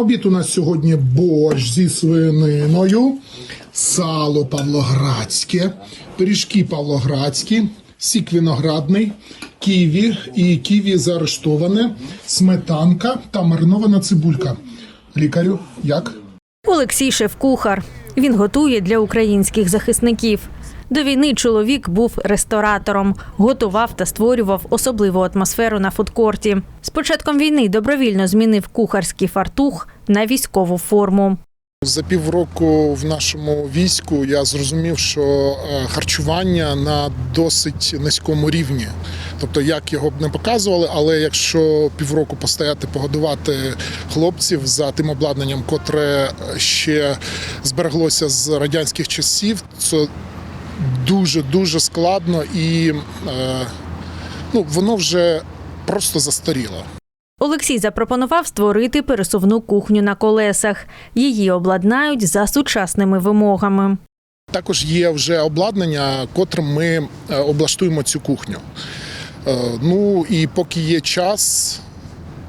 Обід у нас сьогодні борщ зі свининою, сало павлоградське, пиріжки павлоградські, сік виноградний, ківі і ківі заарештоване, сметанка та маринована цибулька. Лікарю, як? Олексій шеф-кухар. Він готує для українських захисників. До війни чоловік був ресторатором, готував та створював особливу атмосферу на фудкорті. З початком війни добровільно змінив кухарський фартух на військову форму. За півроку в нашому війську я зрозумів, що е, харчування на досить низькому рівні. Тобто, як його б не показували, але якщо півроку постояти, погодувати хлопців за тим обладнанням, котре ще збереглося з радянських часів, це дуже дуже складно і е, ну, воно вже просто застаріло. Олексій запропонував створити пересувну кухню на колесах. Її обладнають за сучасними вимогами. Також є вже обладнання, котрим ми е, облаштуємо цю кухню. Е, Ну і поки є час.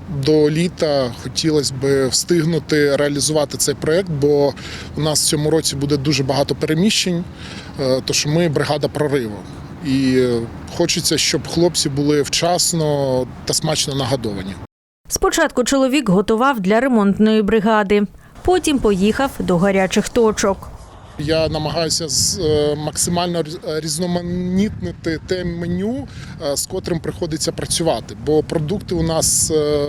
До літа хотілося б встигнути реалізувати цей проект, бо у нас в цьому році буде дуже багато переміщень, е, тож ми бригада прориву. І хочеться, щоб хлопці були вчасно та смачно нагодовані. Спочатку чоловік готував для ремонтної бригади, потім поїхав до гарячих точок. Я намагаюся з- е, максимально різ- різноманітнити те меню, е, з котрим приходиться працювати. Бо продукти у нас е,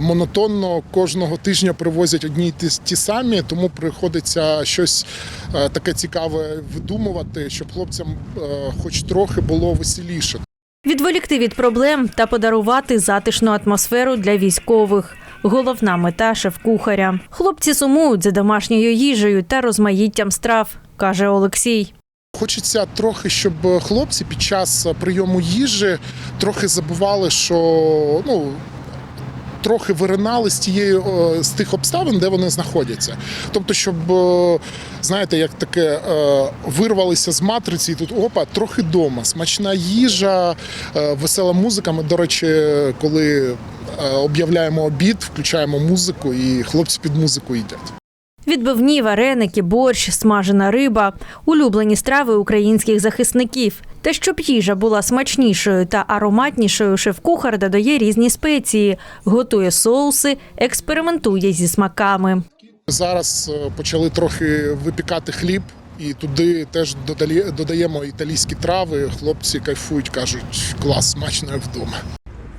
монотонно кожного тижня привозять одні й ті, самі, тому приходиться щось е, таке цікаве видумувати, щоб хлопцям е, хоч трохи було веселіше. Відволікти від проблем та подарувати затишну атмосферу для військових. Головна мета шеф-кухаря. Хлопці сумують за домашньою їжею та розмаїттям страв, каже Олексій. Хочеться трохи, щоб хлопці під час прийому їжі трохи забували, що ну. Трохи виринали з тієї з тих обставин, де вони знаходяться. Тобто, щоб знаєте, як таке е, вирвалися з матриці, і тут опа, трохи дома. Смачна їжа, е, весела музика. Ми, до речі, коли об'являємо обід, включаємо музику, і хлопці під музику їдять. Відбивні, вареники, борщ, смажена риба улюблені страви українських захисників. Та щоб їжа була смачнішою та ароматнішою, шеф-кухар додає різні спеції, готує соуси, експериментує зі смаками. Зараз е, почали трохи випікати хліб, і туди теж додаємо італійські трави. Хлопці кайфують, кажуть, клас, смачно як вдома.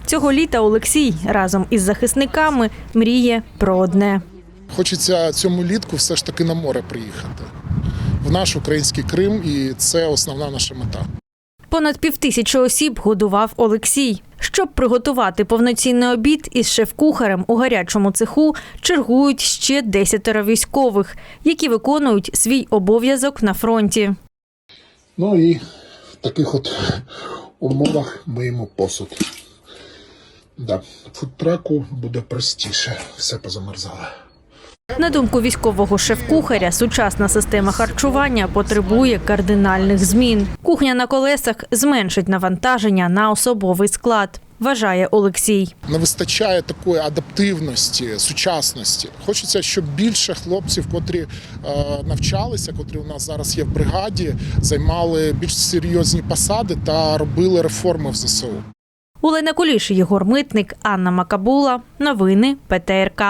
Цього літа Олексій разом із захисниками мріє про одне. Хочеться цьому літку все ж таки на море приїхати в наш український Крим, і це основна наша мета. Понад півтисячі осіб годував Олексій. Щоб приготувати повноцінний обід із шеф-кухарем у гарячому цеху, чергують ще десятеро військових, які виконують свій обов'язок на фронті. Ну і в таких от умовах миємо посуд. Да. Фудтраку буде простіше, все позамерзало. На думку військового шеф-кухаря, сучасна система харчування потребує кардинальних змін. Кухня на колесах зменшить навантаження на особовий склад, вважає Олексій. не вистачає такої адаптивності, сучасності. Хочеться, щоб більше хлопців, котрі е, навчалися, котрі у нас зараз є в бригаді, займали більш серйозні посади та робили реформи в ЗСУ. Олена Куліш, Єгор Митник, Анна Макабула. Новини ПТРК.